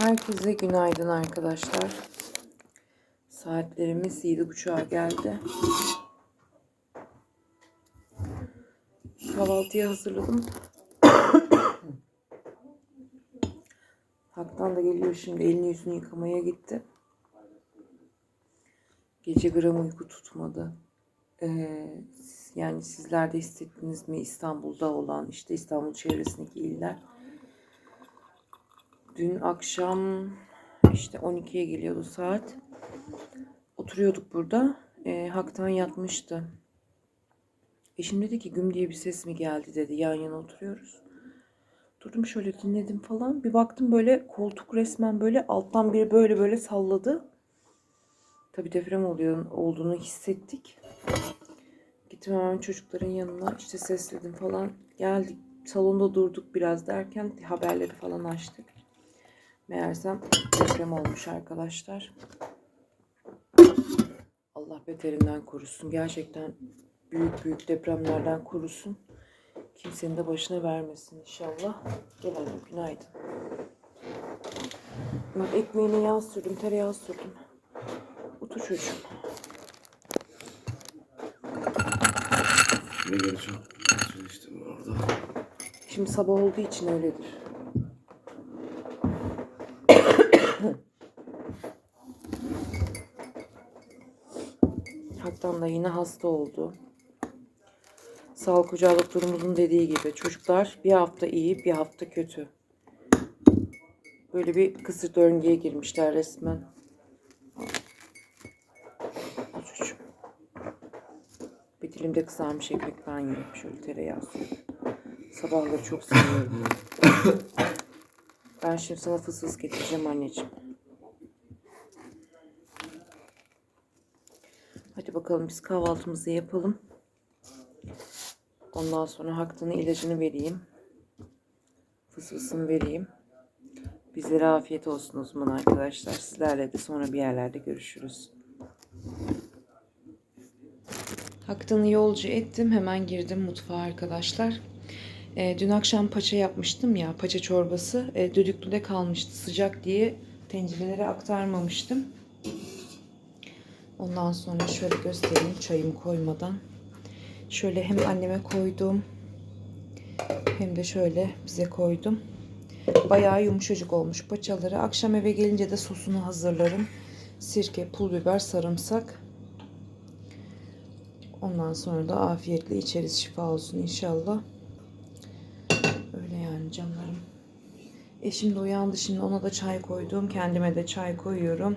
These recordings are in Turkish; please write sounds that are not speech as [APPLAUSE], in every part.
Herkese günaydın arkadaşlar. Saatlerimiz 7.30'a geldi. Kahvaltıyı hazırladım. Haktan da geliyor şimdi elini yüzünü yıkamaya gitti. Gece gram uyku tutmadı. Ee, yani sizler de hissettiniz mi İstanbul'da olan işte İstanbul çevresindeki iller. Dün akşam işte 12'ye geliyordu saat. Oturuyorduk burada. Ee, Haktan yatmıştı. Eşim dedi ki güm diye bir ses mi geldi dedi. Yan yana oturuyoruz. Durdum şöyle dinledim falan. Bir baktım böyle koltuk resmen böyle alttan biri böyle böyle salladı. Tabii deprem oluyor olduğunu hissettik. Gittim hemen çocukların yanına işte sesledim falan. Geldik salonda durduk biraz derken haberleri falan açtık. Meğersem deprem olmuş arkadaşlar. Allah beterinden korusun. Gerçekten büyük büyük depremlerden korusun. Kimsenin de başına vermesin inşallah. Gel anne günaydın. Bak ekmeğine yağ sürdüm, tereyağı sürdüm. Otur çocuğum. Ne göreceğim? Şimdi sabah olduğu için öyledir. Da yine hasta oldu. Sağlık ocağı doktorumuzun dediği gibi çocuklar bir hafta iyi bir hafta kötü. Böyle bir kısır döngüye girmişler resmen. Çocuğum. Bir dilimde kızarmış ekmek ben yerim. Şöyle tereyağı sürüyorum. Sabahları çok seviyorum. [COUGHS] ben şimdi sana fıs fıs getireceğim anneciğim. Bakalım biz kahvaltımızı yapalım. Ondan sonra Hakkı'nın ilacını vereyim. Fıs fısını vereyim. Bizlere afiyet olsun o zaman arkadaşlar. Sizlerle de sonra bir yerlerde görüşürüz. Haktan'ı yolcu ettim. Hemen girdim mutfağa arkadaşlar. E, dün akşam paça yapmıştım ya. Paça çorbası. E, düdüklüde kalmıştı sıcak diye tencerelere aktarmamıştım. Ondan sonra şöyle göstereyim çayımı koymadan. Şöyle hem anneme koydum. Hem de şöyle bize koydum. Bayağı yumuşacık olmuş paçaları. Akşam eve gelince de sosunu hazırlarım. Sirke, pul biber, sarımsak. Ondan sonra da afiyetle içeriz. Şifa olsun inşallah. Öyle yani canlarım. Eşim de uyandı şimdi ona da çay koydum. Kendime de çay koyuyorum.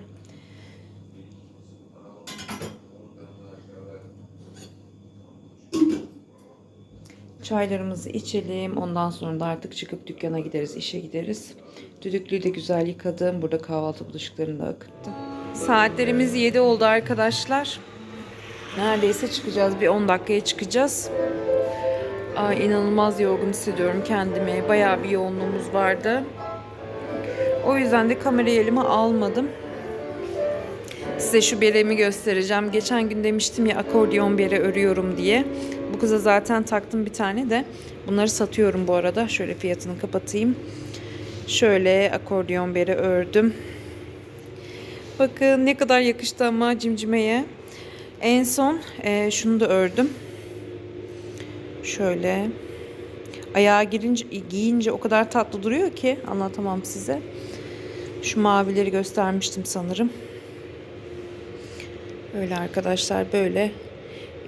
Çaylarımızı içelim. Ondan sonra da artık çıkıp dükkana gideriz, işe gideriz. Düdüklüyü de güzel yıkadım. Burada kahvaltı bulaşıklarını da akıttım. Saatlerimiz 7 oldu arkadaşlar. Neredeyse çıkacağız. Bir 10 dakikaya çıkacağız. Ay, inanılmaz yorgun hissediyorum kendimi. Bayağı bir yoğunluğumuz vardı. O yüzden de kamerayı elime almadım. Size şu beremi göstereceğim. Geçen gün demiştim ya akordeon bere örüyorum diye. Bu kıza zaten taktım bir tane de. Bunları satıyorum bu arada. Şöyle fiyatını kapatayım. Şöyle akordeon bere ördüm. Bakın ne kadar yakıştı ama cimcimeye. En son e, şunu da ördüm. Şöyle. Ayağa girince, giyince o kadar tatlı duruyor ki anlatamam size. Şu mavileri göstermiştim sanırım. Öyle arkadaşlar böyle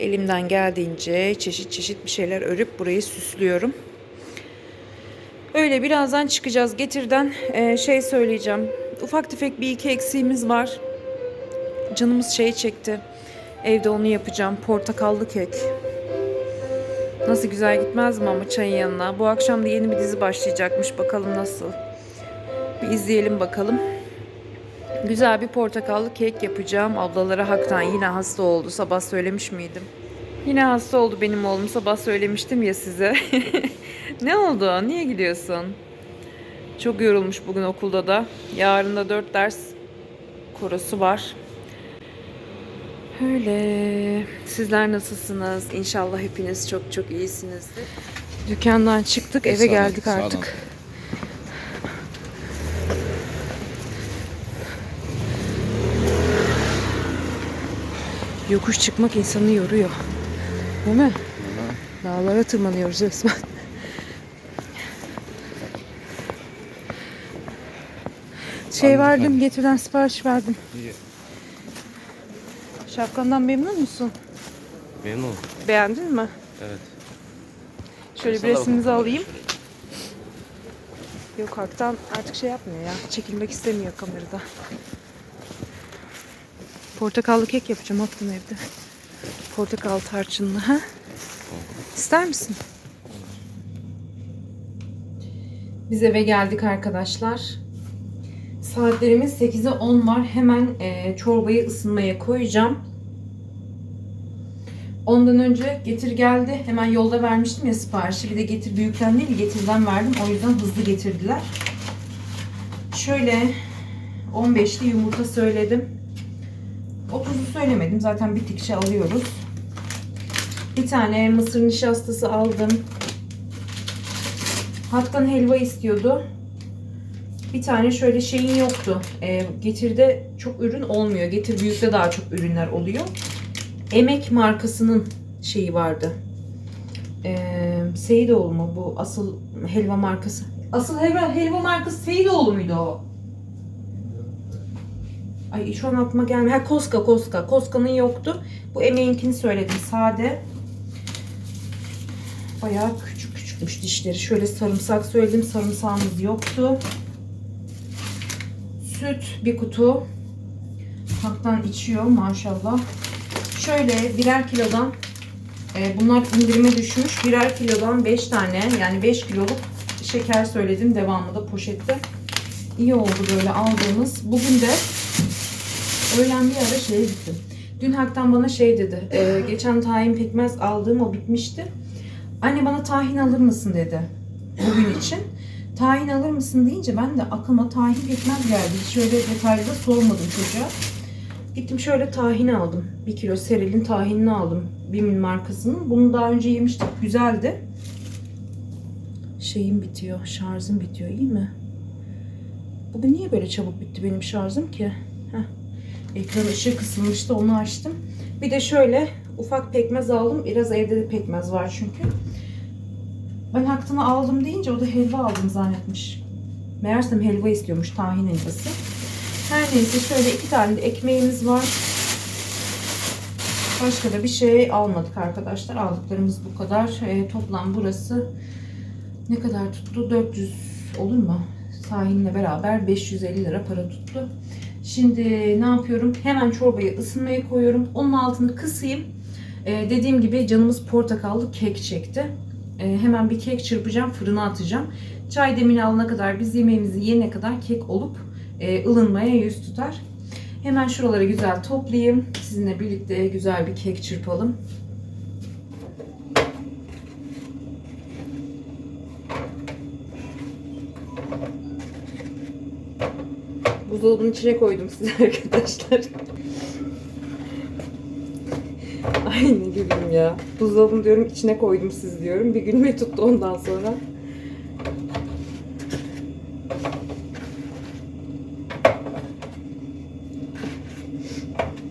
elimden geldiğince çeşit çeşit bir şeyler örüp burayı süslüyorum. Öyle birazdan çıkacağız. Getirden e, şey söyleyeceğim. Ufak tefek bir iki eksiğimiz var. Canımız şey çekti. Evde onu yapacağım. Portakallı kek. Nasıl güzel gitmez mi ama çayın yanına? Bu akşam da yeni bir dizi başlayacakmış. Bakalım nasıl. Bir izleyelim bakalım. Güzel bir portakallı kek yapacağım. Ablalara haktan yine hasta oldu. Sabah söylemiş miydim? Yine hasta oldu benim oğlum. Sabah söylemiştim ya size. [LAUGHS] ne oldu? Niye gidiyorsun? Çok yorulmuş bugün okulda da. Yarın da dört ders korosu var. Öyle. Sizler nasılsınız? İnşallah hepiniz çok çok iyisinizdir. Dükkandan çıktık, eve geldik artık. Yokuş çıkmak insanı yoruyor. Değil mi? Dağlara tırmanıyoruz resmen. Şey Anladım. verdim, getirden sipariş verdim. İyi. Şapkandan memnun musun? Memnun. Beğendin mi? Evet. Şöyle bir resminizi alayım. Yok Hak'tan artık şey yapmıyor ya. Çekilmek istemiyor kamerada. Portakallı kek yapacağım Hak'tan evde. Portakal tarçınlı ha? İster misin? Biz eve geldik arkadaşlar. Saatlerimiz 8'e 10 var. Hemen e, çorbayı ısınmaya koyacağım. Ondan önce getir geldi. Hemen yolda vermiştim ya siparişi. Bir de getir büyükten değil getirden verdim. O yüzden hızlı getirdiler. Şöyle 15'li yumurta söyledim. 30'u söylemedim. Zaten bittikçe alıyoruz. Bir tane mısır nişastası aldım. Hattan helva istiyordu. Bir tane şöyle şeyin yoktu. Ee, getirde çok ürün olmuyor. Getir büyükte daha çok ürünler oluyor. Emek markasının şeyi vardı. Ee, Seyidoğlu mu bu asıl helva markası? Asıl helva, helva markası Seyidoğlu muydu o? Ay şu an aklıma gelmiyor. Ha Koska Koska. Koska'nın yoktu. Bu emeğinkini söyledim. Sade. Bayağı küçük küçükmüş dişleri. Şöyle sarımsak söyledim. Sarımsağımız yoktu. Süt bir kutu. Haktan içiyor maşallah. Şöyle birer kilodan e, bunlar indirime düşmüş. Birer kilodan 5 tane yani 5 kiloluk şeker söyledim devamında poşette. İyi oldu böyle aldığımız. Bugün de öğlen bir ara şeye gittim. Dün Hak'tan bana şey dedi. e, geçen tahin pekmez aldığım o bitmişti. Anne bana tahin alır mısın dedi. Bugün için. Tahin alır mısın deyince ben de aklıma tahin pekmez geldi. Hiç Şöyle detaylı sormadım çocuğa. Gittim şöyle tahin aldım. Bir kilo Seril'in tahinini aldım. Bim'in markasının. Bunu daha önce yemiştik. Güzeldi. Şeyim bitiyor. Şarjım bitiyor. iyi mi? Bugün niye böyle çabuk bitti benim şarjım ki? Ekran ışığı kısılmıştı. Onu açtım. Bir de şöyle ufak pekmez aldım. Biraz evde de pekmez var çünkü. Ben haktını aldım deyince o da helva aldım zannetmiş. Meğersem helva istiyormuş. Tahin helvası. Her neyse şöyle iki tane de ekmeğimiz var. Başka da bir şey almadık arkadaşlar. Aldıklarımız bu kadar. Ee, toplam burası ne kadar tuttu? 400 olur mu? Sahinle beraber 550 lira para tuttu. Şimdi ne yapıyorum? Hemen çorbayı ısınmaya koyuyorum. Onun altını kısayım. Ee, dediğim gibi canımız portakallı kek çekti. Ee, hemen bir kek çırpacağım, fırına atacağım. Çay demini alana kadar, biz yemeğimizi yiyene kadar kek olup e, ılınmaya yüz tutar. Hemen şuraları güzel toplayayım. Sizinle birlikte güzel bir kek çırpalım. Buzdolabının içine koydum size [LAUGHS] arkadaşlar. Ay ne gülüm ya. Buzdolabını diyorum içine koydum siz diyorum. Bir gülme tuttu ondan sonra.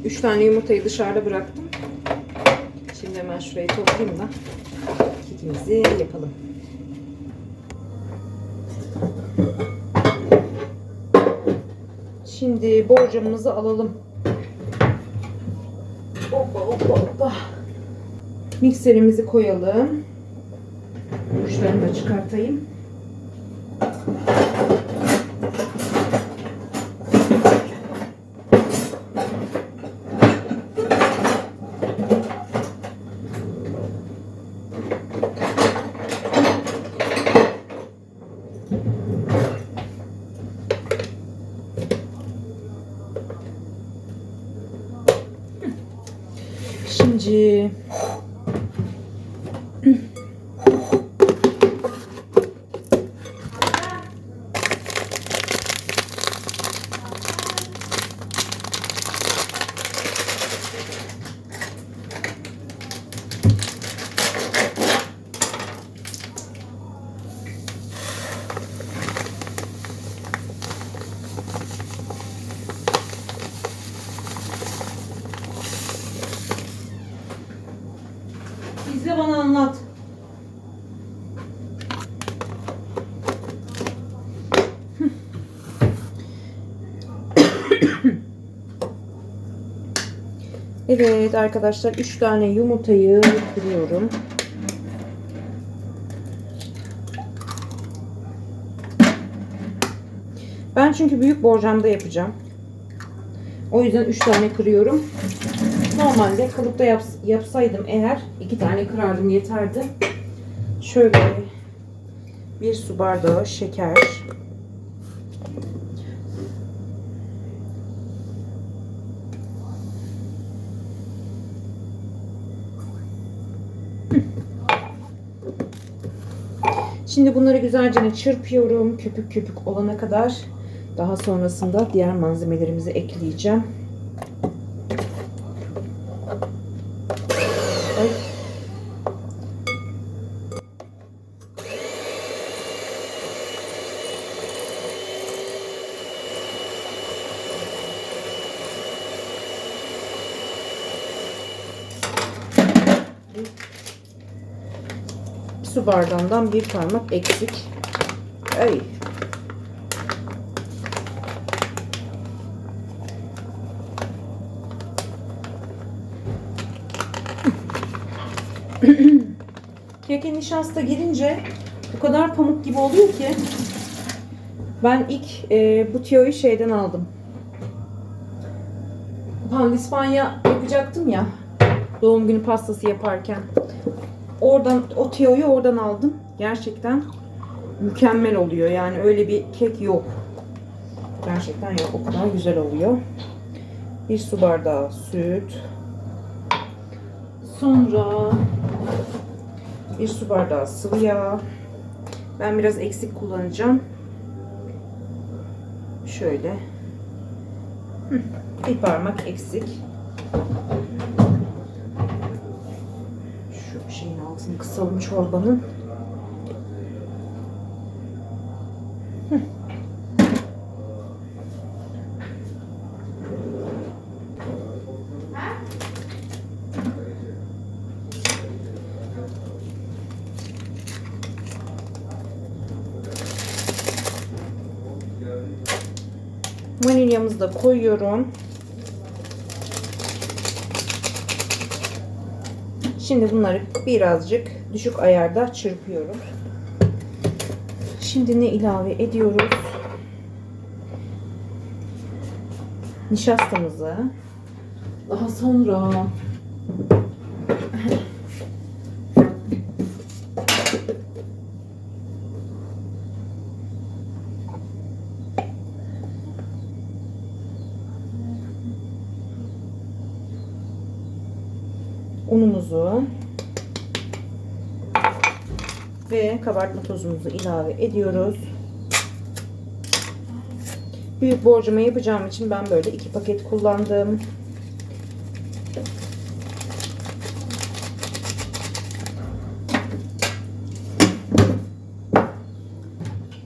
Üç tane yumurtayı dışarıda bıraktım. Şimdi hemen şurayı toplayayım da kekimizi yapalım. Şimdi borcamımızı alalım. Hoppa hoppa hoppa. Mikserimizi koyalım. Uçlarını da çıkartayım. Evet arkadaşlar 3 tane yumurtayı kırıyorum. Ben çünkü büyük borcamda yapacağım. O yüzden 3 tane kırıyorum. Normalde kalıpta yaps- yapsaydım eğer 2 tane kırardım yeterdi. Şöyle bir su bardağı şeker. Şimdi bunları güzelce çırpıyorum köpük köpük olana kadar. Daha sonrasında diğer malzemelerimizi ekleyeceğim. Su bardağından bir parmak eksik. Ay. [CLEARS THROAT] Keke nişasta girince bu kadar pamuk gibi oluyor ki ben ilk e, bu tiyoyu şeyden aldım. Pandispanya yapacaktım ya doğum günü pastası yaparken. Oradan o tiyoyu oradan aldım. Gerçekten mükemmel oluyor. Yani öyle bir kek yok. Gerçekten yok. O kadar güzel oluyor. Bir su bardağı süt. Sonra bir su bardağı sıvı yağ. Ben biraz eksik kullanacağım. Şöyle. Bir parmak eksik. Şu altını kısalım çorbanın. Hı. Vanilyamızı da koyuyorum. Şimdi bunları birazcık düşük ayarda çırpıyorum. Şimdi ne ilave ediyoruz? Nişastamızı. Daha sonra unumuzu ve kabartma tozumuzu ilave ediyoruz. Büyük borcama yapacağım için ben böyle iki paket kullandım.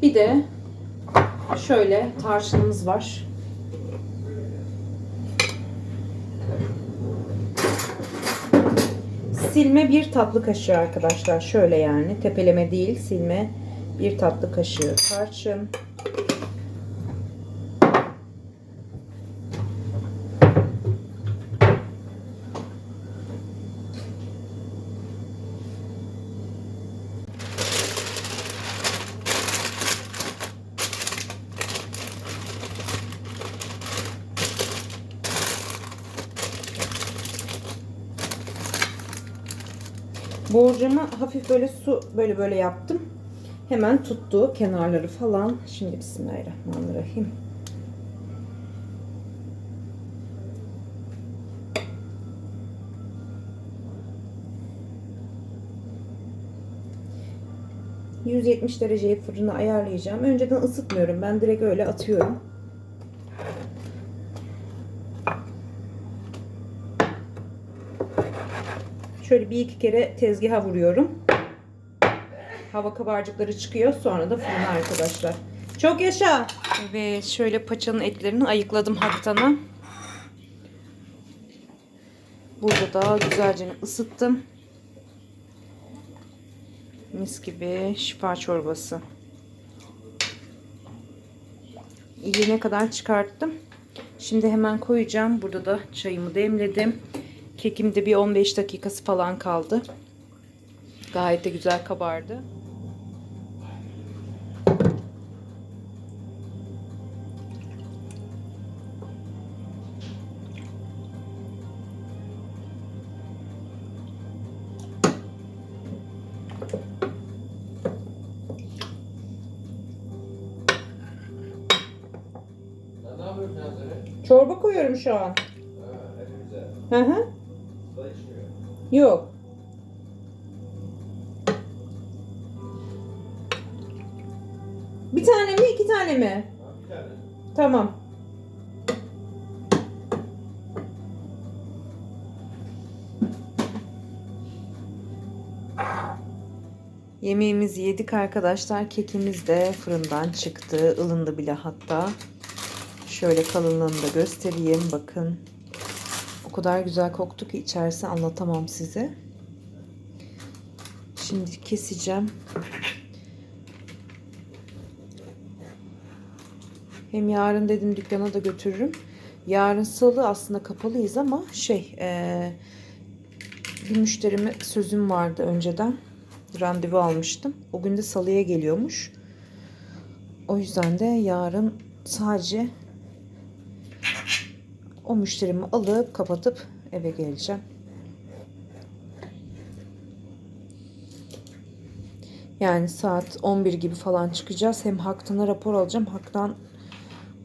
Bir de şöyle tarçınımız var. Silme bir tatlı kaşığı arkadaşlar. Şöyle yani tepeleme değil silme bir tatlı kaşığı tarçın. Borcama hafif böyle su böyle böyle yaptım. Hemen tuttu kenarları falan. Şimdi Bismillahirrahmanirrahim. ...170 dereceye fırını ayarlayacağım. Önceden ısıtmıyorum. Ben direkt öyle atıyorum. Şöyle bir iki kere tezgaha vuruyorum. Hava kabarcıkları çıkıyor. Sonra da fırına arkadaşlar. Çok yaşa. Evet şöyle paçanın etlerini ayıkladım haktana. Burada da güzelce ısıttım. Mis gibi şifa çorbası. İyiye kadar çıkarttım. Şimdi hemen koyacağım. Burada da çayımı demledim. Kekim de bir 15 dakikası falan kaldı. Gayet de güzel kabardı. Çorba koyuyorum şu an. Ha. Hı hı. Yok. Bir tane mi iki tane mi? Bir tane. Tamam. Yemeğimizi yedik arkadaşlar. Kekimiz de fırından çıktı. ılındı bile hatta. Şöyle kalınlığını da göstereyim. Bakın. Kadar güzel koktu ki içerisi anlatamam size. Şimdi keseceğim. Hem yarın dedim dükkana da götürürüm. Yarın salı aslında kapalıyız ama şey eee, bir müşterime sözüm vardı önceden. Randevu almıştım. O gün de salıya geliyormuş. O yüzden de yarın sadece o müşterimi alıp kapatıp eve geleceğim. Yani saat 11 gibi falan çıkacağız. Hem Haktan'a rapor alacağım. Haktan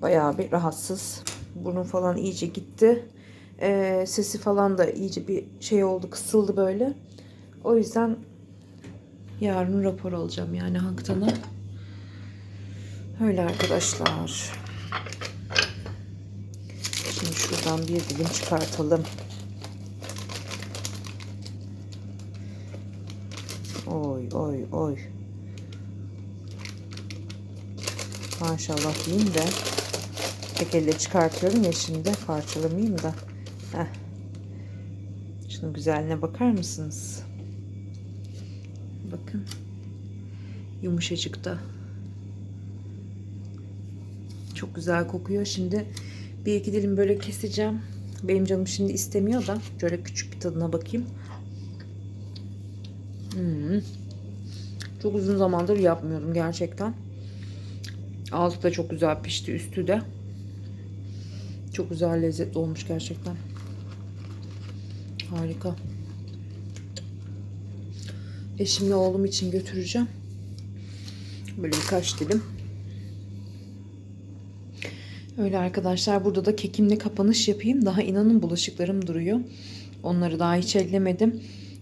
bayağı bir rahatsız. Burnu falan iyice gitti. Ee, sesi falan da iyice bir şey oldu, kısıldı böyle. O yüzden yarın rapor alacağım yani Haktan'a. Öyle arkadaşlar. Şimdi şuradan bir dilim çıkartalım. Oy oy oy. Maşallah diyeyim de tek elle çıkartıyorum ya şimdi parçalamayayım da. Heh. Şunun güzelliğine bakar mısınız? Bakın. Yumuşacık da. Çok güzel kokuyor. Şimdi bir iki dilim böyle keseceğim. Benim canım şimdi istemiyor da şöyle küçük bir tadına bakayım. Hmm. Çok uzun zamandır yapmıyorum gerçekten. Altı da çok güzel pişti, üstü de. Çok güzel lezzetli olmuş gerçekten. Harika. Eşimle oğlum için götüreceğim. Böyle birkaç dilim. Öyle arkadaşlar burada da kekimle kapanış yapayım. Daha inanın bulaşıklarım duruyor. Onları daha hiç ellemedim.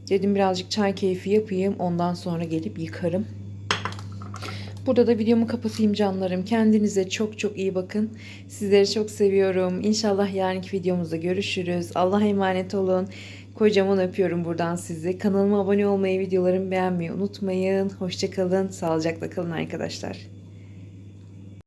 Dedim birazcık çay keyfi yapayım. Ondan sonra gelip yıkarım. Burada da videomu kapatayım canlarım. Kendinize çok çok iyi bakın. Sizleri çok seviyorum. İnşallah yarınki videomuzda görüşürüz. Allah'a emanet olun. Kocaman öpüyorum buradan sizi. Kanalıma abone olmayı, videolarımı beğenmeyi unutmayın. Hoşçakalın. Sağlıcakla kalın arkadaşlar.